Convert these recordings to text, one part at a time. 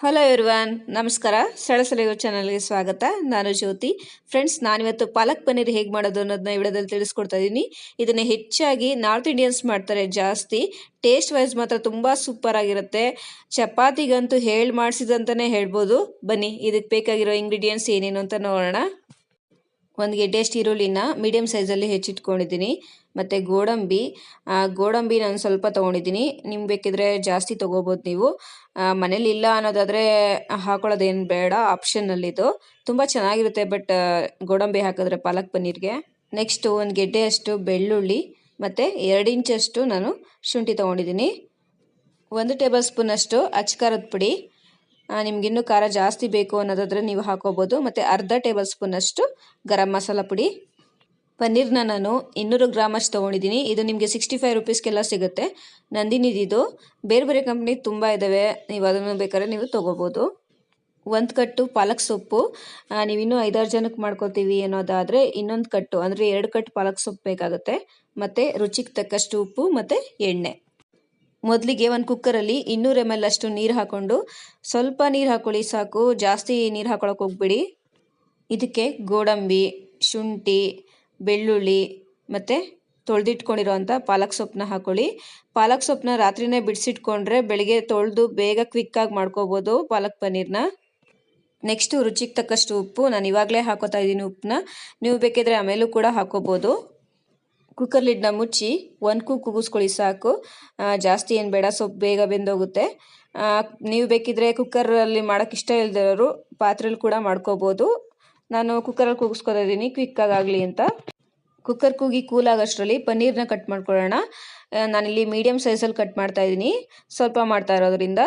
Hello ಇರ್ವಾನ್ ನಮಸ್ಕಾರ. ಸಳಸಲೆಯೋ ಚಾನಲ್ಗೆ ಸ್ವಾಗತ. ನಾನು ಜ್ಯೋತಿ. ಫ್ರೆಂಡ್ಸ್ ನಾನಿವತ್ತು ಪಾಲಕ್ ಪನ್ನೀರ್ ಹೇಗೆ ಮಾಡೋದು ಅನ್ನೋದನ್ನ ಈ ವಿಡಿಯೋದಲ್ಲಿ ತಿಳಿಸ್ಕೊಡ್ತಾ ಇದ್ದೀನಿ ಇದನ್ನು ಹೆಚ್ಚಾಗಿ ನಾರ್ತ್ ಇಂಡಿಯನ್ಸ್ ಮಾಡ್ತಾರೆ ಜಾಸ್ತಿ. ಟೇಸ್ಟ್ ವೈಸ್ ಮಾತ್ರ ತುಂಬ ಸೂಪರ್ ಆಗಿರುತ್ತೆ. ಚಪಾತಿಗಂತೂ ಹೇಳಿ ಮಾಡಿಸಿದಂತಲೇ ಹೇಳ್ಬೋದು. ಬನ್ನಿ ಇದಕ್ಕೆ ಬೇಕಾಗಿರೋ ಇಂಗ್ರೀಡಿಯೆಂಟ್ಸ್ ಏನೇನು ಅಂತ ನೋಡೋಣ. ಒಂದು ಗೆಡ್ಡೆಯಷ್ಟು ಈರುಳ್ಳಿನ ಮೀಡಿಯಮ್ ಸೈಜಲ್ಲಿ ಹೆಚ್ಚಿಟ್ಕೊಂಡಿದ್ದೀನಿ. ಮತ್ತು ಗೋಡಂಬಿ ಗೋಡಂಬಿ ನಾನು ಸ್ವಲ್ಪ ತೊಗೊಂಡಿದ್ದೀನಿ. ನಿಮ್ಗೆ ಬೇಕಿದ್ರೆ ಜಾಸ್ತಿ ತೊಗೋಬೋದು ನೀವು. ಮನೇಲಿ ಇಲ್ಲ ಅನ್ನೋದಾದರೆ ಹಾಕೊಳ್ಳೋದೇನು ಬೇಡ ಆಪ್ಷನ್ನಲ್ಲಿದು ತುಂಬ ಚೆನ್ನಾಗಿರುತ್ತೆ ಬಟ್ ಗೋಡಂಬಿ ಹಾಕಿದ್ರೆ ಪಾಲಕ್ ಪನ್ನೀರ್ಗೆ. ನೆಕ್ಸ್ಟು ಒಂದು ಗೆಡ್ಡೆಯಷ್ಟು ಬೆಳ್ಳುಳ್ಳಿ, ಮತ್ತು ಎರಡು ಇಂಚಷ್ಟು ನಾನು ಶುಂಠಿ ತೊಗೊಂಡಿದ್ದೀನಿ. ಒಂದು ಟೇಬಲ್ ಸ್ಪೂನಷ್ಟು ಅಚ್ಚಕಾರದ ಪುಡಿ ನಿಮ್ಗಿನ್ನೂ ಖಾರ ಜಾಸ್ತಿ ಬೇಕು ಅನ್ನೋದಾದರೆ ನೀವು ಹಾಕೋಬೋದು. ಮತ್ತು ಅರ್ಧ ಟೇಬಲ್ ಸ್ಪೂನಷ್ಟು ಗರಂ ಮಸಾಲ ಪುಡಿ. ಪನ್ನೀರ್ನ ನಾನು ಇನ್ನೂರು ಗ್ರಾಮಷ್ಟು ತೊಗೊಂಡಿದ್ದೀನಿ. ಇದು ನಿಮಗೆ ಸಿಕ್ಸ್ಟಿ ಫೈವ್ ರುಪೀಸ್ಗೆಲ್ಲ ಸಿಗುತ್ತೆ. ನಂದಿನಿದಿದು ಬೇರೆ ಬೇರೆ ಕಂಪ್ನಿ ತುಂಬ ಇದ್ದಾವೆ ನೀವು ಅದನ್ನು ಬೇಕಾದ್ರೆ ನೀವು ತೊಗೋಬೋದು. ಒಂದು ಕಟ್ಟು ಪಾಲಕ್ ಸೊಪ್ಪು. ನೀವು ನೀವಿನ್ನೂ ಐದಾರು ಜನಕ್ಕೆ ಮಾಡ್ಕೋತೀವಿ ಅನ್ನೋದಾದರೆ ಇನ್ನೊಂದು ಕಟ್ಟು, ಅಂದರೆ ಎರಡು ಕಟ್ಟು ಪಾಲಕ್ ಸೊಪ್ಪು ಬೇಕಾಗುತ್ತೆ. ಮತ್ತು ರುಚಿಗೆ ತಕ್ಕಷ್ಟು ಉಪ್ಪು, ಮತ್ತು ಎಣ್ಣೆ. ಮೊದಲಿಗೆ ಒಂದು ಕುಕ್ಕರಲ್ಲಿ ಇನ್ನೂರು ಎಂ ಎಲ್ ಅಷ್ಟು ನೀರು ಹಾಕ್ಕೊಂಡು ಸ್ವಲ್ಪ ನೀರು ಹಾಕೊಳ್ಳಿ ಸಾಕು. ಜಾಸ್ತಿ ನೀರು ಹಾಕೊಳಕ್ಕೆ ಹೋಗ್ಬಿಡಿ. ಇದಕ್ಕೆ ಗೋಡಂಬಿ, ಶುಂಠಿ, ಬೆಳ್ಳುಳ್ಳಿ ಮತ್ತು ತೊಳೆದಿಟ್ಕೊಂಡಿರೋವಂಥ ಪಾಲಕ್ ಸೊಪ್ಪನ್ನ ಹಾಕೊಳ್ಳಿ. ಪಾಲಕ್ ಸೊಪ್ಪನ್ನ ರಾತ್ರಿನೇ ಬಿಡಿಸಿಟ್ಕೊಂಡ್ರೆ ಬೆಳಿಗ್ಗೆ ತೊಳೆದು ಬೇಗ ಕ್ವಿಕ್ಕಾಗಿ ಮಾಡ್ಕೋಬೋದು ಪಾಲಕ್ ಪನ್ನೀರ್ನ. ನೆಕ್ಸ್ಟು ರುಚಿಗೆ ತಕ್ಕಷ್ಟು ಉಪ್ಪು. ನಾನು ಇವಾಗಲೇ ಹಾಕೋತಾ ಇದ್ದೀನಿ ಉಪ್ಪನ್ನ. ನೀವು ಬೇಕಿದ್ರೆ ಆಮೇಲೂ ಕೂಡ ಹಾಕೋಬೋದು. ಕುಕ್ಕರ್ ಲಿಡ್ನ ಮುಚ್ಚಿ ಒಂದು ಕೂಗು ಕೂಗಿಸ್ಕೊಳ್ಳಿ ಸಾಕು. ಜಾಸ್ತಿ ಏನು ಬೇಡ ಸೊಪ್ಪು ಬೇಗ ಬೆಂದೋಗುತ್ತೆ. ನೀವು ಬೇಕಿದ್ರೆ ಕುಕ್ಕರಲ್ಲಿ ಮಾಡೋಕೆ ಇಷ್ಟ ಇಲ್ದಿರೋರು ಪಾತ್ರೆಲಿ ಕೂಡ ಮಾಡ್ಕೋಬೋದು. ನಾನು ಕುಕ್ಕರಲ್ಲಿ ಕೂಗಿಸ್ಕೊತಾ ಇದ್ದೀನಿ ಕ್ವಿಕ್ಕಾಗಿ ಆಗಲಿ ಅಂತ. ಕುಕ್ಕರ್ ಕೂಗಿ ಕೂಲ್ ಆಗೋಷ್ಟರಲ್ಲಿ ಪನ್ನೀರ್ನ ಕಟ್ ಮಾಡ್ಕೊಳ್ಳೋಣ. ನಾನಿಲ್ಲಿ ಮೀಡಿಯಮ್ ಸೈಜಲ್ಲಿ ಕಟ್ ಮಾಡ್ತಾ ಇದ್ದೀನಿ, ಸ್ವಲ್ಪ ಮಾಡ್ತಾ ಇರೋದ್ರಿಂದ.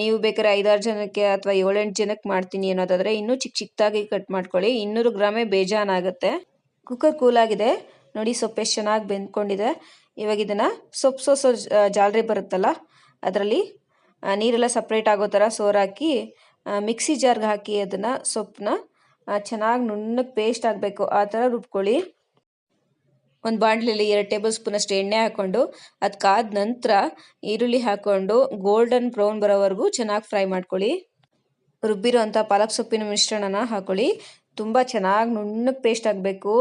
ನೀವು ಬೇಕಾದ್ರೆ ಐದಾರು ಜನಕ್ಕೆ ಅಥವಾ ಏಳೆಂಟು ಜನಕ್ಕೆ ಮಾಡ್ತೀನಿ ಅನ್ನೋದಾದರೆ ಇನ್ನೂ ಚಿಕ್ಕ ಚಿಕ್ಕದಾಗಿ ಕಟ್ ಮಾಡ್ಕೊಳ್ಳಿ. ಇನ್ನೂರು ಗ್ರಾಮೇ ಬೇಜಾನಾಗುತ್ತೆ ಕುಕ್ಕರ್ ಕೂಲ್ ಆಗಿದೆ. ನೋಡಿ ಸೊಪ್ಪು ಎಷ್ಟು ಚೆನ್ನಾಗಿ ಬೆಂದ್ಕೊಂಡಿದೆ. ಇವಾಗ ಇದನ್ನು ಸೊಪ್ಪು ಸೋಸೋ ಜಾಲರಿ ಬರುತ್ತಲ್ಲ, ಅದರಲ್ಲಿ ನೀರೆಲ್ಲ ಸಪ್ರೇಟ್ ಆಗೋ ಥರ ಸೋರಾಕಿ ಮಿಕ್ಸಿ ಜಾರ್ಗೆ ಹಾಕಿ ಅದನ್ನು ಸೊಪ್ಪನ್ನ ಚೆನ್ನಾಗಿ ನುಣ್ಣಗೆ ಪೇಸ್ಟ್ ಆಗಬೇಕು. ಆ ಥರ ರುಬ್ಕೊಳ್ಳಿ. ಒಂದು ಬಾಣಲೆಯಲ್ಲಿ ಎರಡು ಟೇಬಲ್ ಸ್ಪೂನಷ್ಟು ಎಣ್ಣೆ ಹಾಕ್ಕೊಂಡು ಅದು ಕಾದ ನಂತರ ಈರುಳ್ಳಿ ಹಾಕ್ಕೊಂಡು ಗೋಲ್ಡನ್ ಬ್ರೌನ್ ಬರೋವರೆಗೂ ಚೆನ್ನಾಗಿ ಫ್ರೈ ಮಾಡ್ಕೊಳ್ಳಿ. ರುಬ್ಬಿರೋ ಅಂಥ ಪಾಲಕ್ ಸೊಪ್ಪಿನ ಮಿಶ್ರಣನ ಹಾಕೊಳ್ಳಿ. ತುಂಬ ಚೆನ್ನಾಗಿ ನುಣ್ಣಗೆ ಪೇಸ್ಟ್ ಆಗಬೇಕು.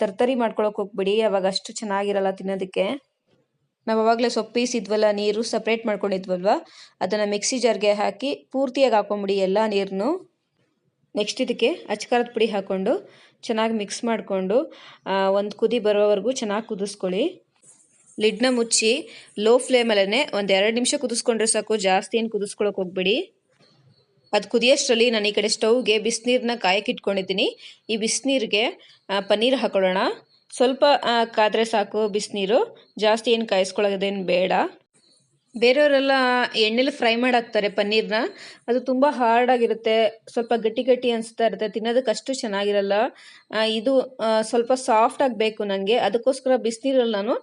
ತರ್ತರಿ ಮಾಡ್ಕೊಳಕ್ಕೆ ಹೋಗ್ಬಿಡಿ, ಅವಾಗ ಅಷ್ಟು ಚೆನ್ನಾಗಿರಲ್ಲ ತಿನ್ನೋದಕ್ಕೆ. ನಾವು ಅವಾಗಲೇ ಸೊಪ್ಪೀಸಿದ್ವಲ್ಲ ನೀರು ಸಪ್ರೇಟ್ ಮಾಡ್ಕೊಂಡಿದ್ವಲ್ವ? ಅದನ್ನು ಮಿಕ್ಸಿ ಜಾರ್ಗೆ ಹಾಕಿ ಪೂರ್ತಿಯಾಗಿ ಹಾಕೊಂಬಿಡಿ ಎಲ್ಲ ನೀರನ್ನು ನೆಕ್ಸ್ಟ್ ಇದಕ್ಕೆ ಅಚ್ಕಾರದ ಪುಡಿ ಹಾಕ್ಕೊಂಡು ಚೆನ್ನಾಗಿ ಮಿಕ್ಸ್ ಮಾಡಿಕೊಂಡು ಒಂದು ಕುದಿ ಬರೋವರೆಗೂ ಚೆನ್ನಾಗಿ ಕುದಿಸ್ಕೊಳ್ಳಿ. ಲಿಡ್ನ ಮುಚ್ಚಿ ಲೋ ಫ್ಲೇಮಲ್ಲೇ ಒಂದು ಎರಡು ನಿಮಿಷ ಕುದಿಸ್ಕೊಂಡ್ರೆ ಸಾಕು, ಜಾಸ್ತಿ ಏನು ಕುದಿಸ್ಕೊಳಕ್ಕೆ ಹೋಗ್ಬೇಡಿ. ಅದು ಕುದಿಯೋಷ್ಟರಲ್ಲಿ ನಾನು ಈ ಕಡೆ ಸ್ಟೌವ್ಗೆ ಬಿಸಿನೀರನ್ನ ಕಾಯಕ್ಕಿಟ್ಕೊಂಡಿದ್ದೀನಿ. ಈ ಬಿಸಿನೀರಿಗೆ ಪನ್ನೀರ್ ಹಾಕೊಳ್ಳೋಣ. ಸ್ವಲ್ಪ ಕಾದರೆ ಸಾಕು ಬಿಸಿನೀರು. ಜಾಸ್ತಿ ಏನು ಕಾಯಿಸ್ಕೊಳ್ಳೋದೇನು ಬೇಡ. ಬೇರೆಯವರೆಲ್ಲ ಎಣ್ಣೆಲಿ ಫ್ರೈ ಮಾಡಾಕ್ತಾರೆ ಪನ್ನೀರ್ನ. ಅದು ತುಂಬ ಹಾರ್ಡಾಗಿರುತ್ತೆ. ಸ್ವಲ್ಪ ಗಟ್ಟಿ ಗಟ್ಟಿ ಅನಿಸ್ತಾ ಇರುತ್ತೆ. ತಿನ್ನೋದಕ್ಕೆ ಅಷ್ಟು ಚೆನ್ನಾಗಿರಲ್ಲ. ಇದು ಸ್ವಲ್ಪ ಸಾಫ್ಟ್ ಆಗಬೇಕು ನನಗೆ ಅದಕ್ಕೋಸ್ಕರ ಬಿಸಿನೀರಲ್ಲಿ ನಾನು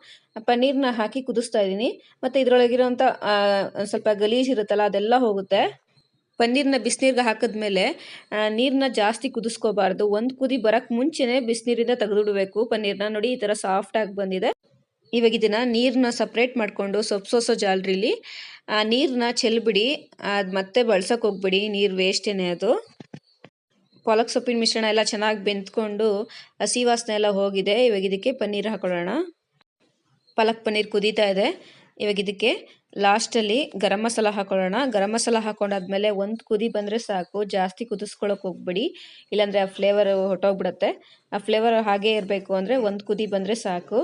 ಪನ್ನೀರ್ನ ಹಾಕಿ ಕುದಿಸ್ತಾ ಇದ್ದೀನಿ. ಮತ್ತು ಇದರೊಳಗಿರೋಂಥ ಸ್ವಲ್ಪ ಗಲೀಜು ಇರುತ್ತಲ್ಲ ಅದೆಲ್ಲ ಹೋಗುತ್ತೆ. ಪನ್ನೀರ್ನ ಬಿಸಿನೀರ್ಗೆ ಹಾಕಿದ್ಮೇಲೆ ನೀರನ್ನ ಜಾಸ್ತಿ ಕುದಿಸ್ಕೋಬಾರ್ದು. ಒಂದು ಕುದಿ ಬರೋಕ್ಕೆ ಮುಂಚೆನೇ ಬಿಸಿನೀರಿಂದ ತೆಗೆದುಬಿಡಬೇಕು ಪನ್ನೀರ್ನ. ನೋಡಿ, ಈ ಥರ ಸಾಫ್ಟಾಗಿ ಬಂದಿದೆ. ಇವಾಗ ಇದನ್ನು ನೀರನ್ನ ಸಪ್ರೇಟ್ ಮಾಡಿಕೊಂಡು ಸೊಪ್ಪು ಸೊಸೋ ಜಾಲರಿಲಿ, ಆ ನೀರನ್ನ ಚೆಲ್ಬಿಡಿ. ಅದು ಮತ್ತೆ ಬಳ್ಸೋಕೆ ಹೋಗ್ಬಿಡಿ. ನೀರು ವೇಸ್ಟೇನೆ ಅದು. ಪಾಲಕ್ ಸೊಪ್ಪಿನ ಮಿಶ್ರಣ ಎಲ್ಲ ಚೆನ್ನಾಗಿ ಬೆಂದ್ಕೊಂಡು ಹಸಿ ವಾಸನೆ ಎಲ್ಲ ಹೋಗಿದೆ. ಇವಾಗ ಇದಕ್ಕೆ ಪನ್ನೀರ್ ಹಾಕೊಳ್ಳೋಣ. ಪಾಲಕ್ ಪನ್ನೀರ್ ಕುದೀತಾ ಇದೆ. ಇವಾಗ ಇದಕ್ಕೆ ಲಾಸ್ಟಲ್ಲಿ ಗರಂ ಮಸಾಲ ಹಾಕೊಳ್ಳೋಣ. ಗರಂ ಮಸಾಲ ಹಾಕೊಂಡಾದ್ಮೇಲೆ ಒಂದು ಕುದಿ ಬಂದರೆ ಸಾಕು. ಜಾಸ್ತಿ ಕುದಿಸ್ಕೊಳಕ್ಕೆ ಹೋಗ್ಬಿಡಿ. ಇಲ್ಲಾಂದರೆ ಆ ಫ್ಲೇವರ್ ಹೊಟ್ಟೋಗ್ಬಿಡುತ್ತೆ ಆ ಫ್ಲೇವರ್ ಹಾಗೇ ಇರಬೇಕು ಅಂದರೆ ಒಂದು ಕುದಿ ಬಂದರೆ ಸಾಕು.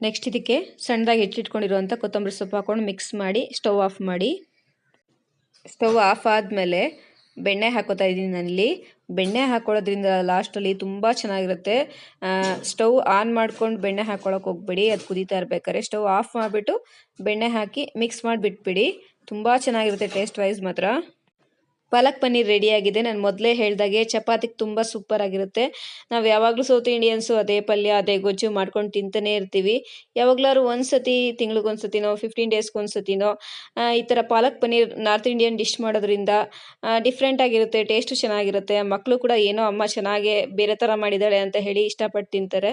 ನೆಕ್ಸ್ಟ್ ಇದಕ್ಕೆ ಸಣ್ಣದಾಗಿ ಹೆಚ್ಚಿಟ್ಕೊಂಡಿರುವಂಥ ಕೊತ್ತಂಬರಿ ಸೊಪ್ಪು ಹಾಕೊಂಡು ಮಿಕ್ಸ್ ಮಾಡಿ ಸ್ಟವ್ ಆಫ್ ಮಾಡಿ. ಸ್ಟವ್ ಆಫ್ ಆದಮೇಲೆ ಬೆಣ್ಣೆ ಹಾಕೋತಾ ಇದ್ದೀನಿ ನಾನಿಲ್ಲಿ. ಬೆಣ್ಣೆ ಹಾಕೊಳ್ಳೋದ್ರಿಂದ ಲಾಸ್ಟಲ್ಲಿ ತುಂಬ ಚೆನ್ನಾಗಿರುತ್ತೆ. ಸ್ಟವ್ ಆನ್ ಮಾಡ್ಕೊಂಡು ಬೆಣ್ಣೆ ಹಾಕ್ಕೊಳಕ್ಕೆ ಹೋಗ್ಬೇಡಿ, ಅದು ಕುದೀತಾ ಇರ್ಬೇಕಾದ್ರೆ. ಸ್ಟವ್ ಆಫ್ ಮಾಡಿಬಿಟ್ಟು ಬೆಣ್ಣೆ ಹಾಕಿ ಮಿಕ್ಸ್ ಮಾಡಿಬಿಟ್ಬಿಡಿ. ತುಂಬ ಚೆನ್ನಾಗಿರುತ್ತೆ ಟೇಸ್ಟ್ ವೈಸ್ ಮಾತ್ರ. ಪಾಲಕ್ ಪನ್ನೀರ್ ರೆಡಿಯಾಗಿದೆ ನಾನು ಮೊದಲೇ ಹೇಳಿದಾಗೆ ಚಪಾತಿಗೆ ತುಂಬ ಸೂಪರ್ ಆಗಿರುತ್ತೆ. ನಾವು ಯಾವಾಗಲೂ ಸೌತ್ ಇಂಡಿಯನ್ಸು ಅದೇ ಪಲ್ಯ, ಅದೇ ಗೊಜ್ಜು ಮಾಡ್ಕೊಂಡು ತಿಂತಾನೆ ಇರ್ತೀವಿ. ಯಾವಾಗಲಾರು ಒಂದು ಸತಿ ತಿಂಗ್ಳಿಗೆ ಸತಿನೋ ಫಿಫ್ಟೀನ್ ಡೇಸ್ಗೆ ಒಂದು ಈ ಥರ palak paneer north Indian dish ಮಾಡೋದ್ರಿಂದ ಡಿಫ್ರೆಂಟ್ ಆಗಿರುತ್ತೆ ಟೇಸ್ಟು ಚೆನ್ನಾಗಿರುತ್ತೆ. ಮಕ್ಕಳು ಕೂಡ ಏನೋ ಅಮ್ಮ ಚೆನ್ನಾಗೆ ಬೇರೆ ಥರ ಮಾಡಿದ್ದಾಳೆ ಅಂತ ಹೇಳಿ ಇಷ್ಟಪಟ್ಟು ತಿಂತಾರೆ.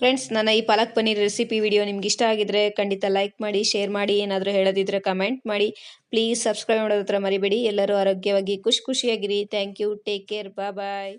ಫ್ರೆಂಡ್ಸ್ ನನ್ನ ಈ ಪಾಲಕ್ ಪನ್ನೀರ್ ರೆಸಿಪಿ ವಿಡಿಯೋ ನಿಮ್ಗೆ ಇಷ್ಟ ಆಗಿದ್ರೆ ಖಂಡಿತ ಲೈಕ್ ಮಾಡಿ ಶೇರ್ ಮಾಡಿ, ಏನಾದರೂ ಹೇಳೋದಿದ್ರೆ ಕಮೆಂಟ್ ಮಾಡಿ. ಪ್ಲೀಸ್ ಸಬ್ಸ್ಕ್ರೈಬ್ ಮಾಡೋದ್ರ ಮರಿಬೇಡಿ. ಎಲ್ಲರೂ ಆರೋಗ್ಯವಾಗಿ ಖುಷಿ ಖುಷಿಯಾಗಿರಿ. Thank you take care bye